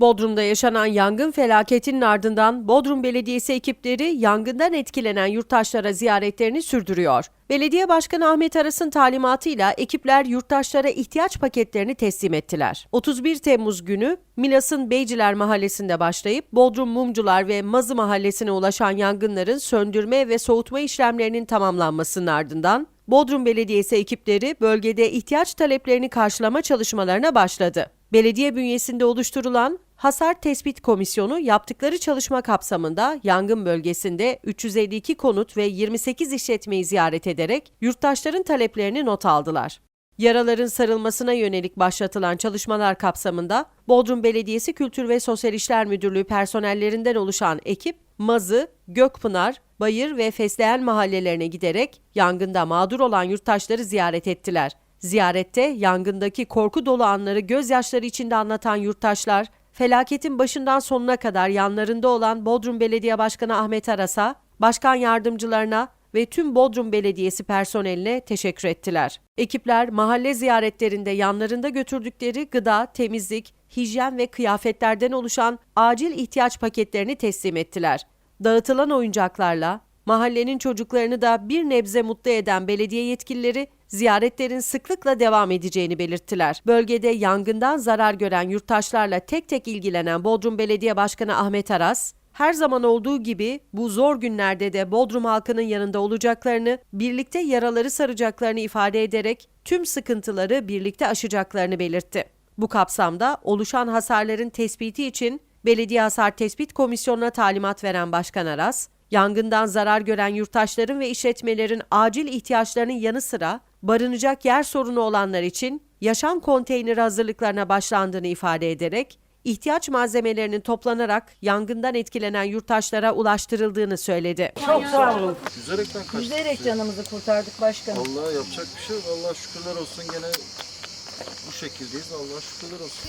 Bodrum'da yaşanan yangın felaketinin ardından Bodrum Belediyesi ekipleri yangından etkilenen yurttaşlara ziyaretlerini sürdürüyor. Belediye Başkanı Ahmet Aras'ın talimatıyla ekipler yurttaşlara ihtiyaç paketlerini teslim ettiler. 31 Temmuz günü Milas'ın Beyciler Mahallesi'nde başlayıp Bodrum Mumcular ve Mazı Mahallesi'ne ulaşan yangınların söndürme ve soğutma işlemlerinin tamamlanmasının ardından Bodrum Belediyesi ekipleri bölgede ihtiyaç taleplerini karşılama çalışmalarına başladı. Belediye bünyesinde oluşturulan Hasar Tespit Komisyonu yaptıkları çalışma kapsamında yangın bölgesinde 352 konut ve 28 işletmeyi ziyaret ederek yurttaşların taleplerini not aldılar. Yaraların sarılmasına yönelik başlatılan çalışmalar kapsamında Bodrum Belediyesi Kültür ve Sosyal İşler Müdürlüğü personellerinden oluşan ekip Mazı, Gökpınar, Bayır ve Fesleğen mahallelerine giderek yangında mağdur olan yurttaşları ziyaret ettiler. Ziyarette yangındaki korku dolu anları gözyaşları içinde anlatan yurttaşlar, felaketin başından sonuna kadar yanlarında olan Bodrum Belediye Başkanı Ahmet Aras'a, başkan yardımcılarına ve tüm Bodrum Belediyesi personeline teşekkür ettiler. Ekipler mahalle ziyaretlerinde yanlarında götürdükleri gıda, temizlik, hijyen ve kıyafetlerden oluşan acil ihtiyaç paketlerini teslim ettiler. Dağıtılan oyuncaklarla mahallenin çocuklarını da bir nebze mutlu eden belediye yetkilileri ziyaretlerin sıklıkla devam edeceğini belirttiler. Bölgede yangından zarar gören yurttaşlarla tek tek ilgilenen Bodrum Belediye Başkanı Ahmet Aras, her zaman olduğu gibi bu zor günlerde de Bodrum halkının yanında olacaklarını, birlikte yaraları saracaklarını ifade ederek tüm sıkıntıları birlikte aşacaklarını belirtti. Bu kapsamda oluşan hasarların tespiti için Belediye Hasar Tespit Komisyonu'na talimat veren Başkan Aras, yangından zarar gören yurttaşların ve işletmelerin acil ihtiyaçlarının yanı sıra barınacak yer sorunu olanlar için yaşam konteyneri hazırlıklarına başlandığını ifade ederek ihtiyaç malzemelerinin toplanarak yangından etkilenen yurttaşlara ulaştırıldığını söyledi. Çok sağ olun. Yüzerekten kaçtık. Yüzerek canımızı kurtardık başkanım. Vallahi yapacak bir şey yok. Allah şükürler olsun gene bu şekildeyiz. Allah şükürler olsun.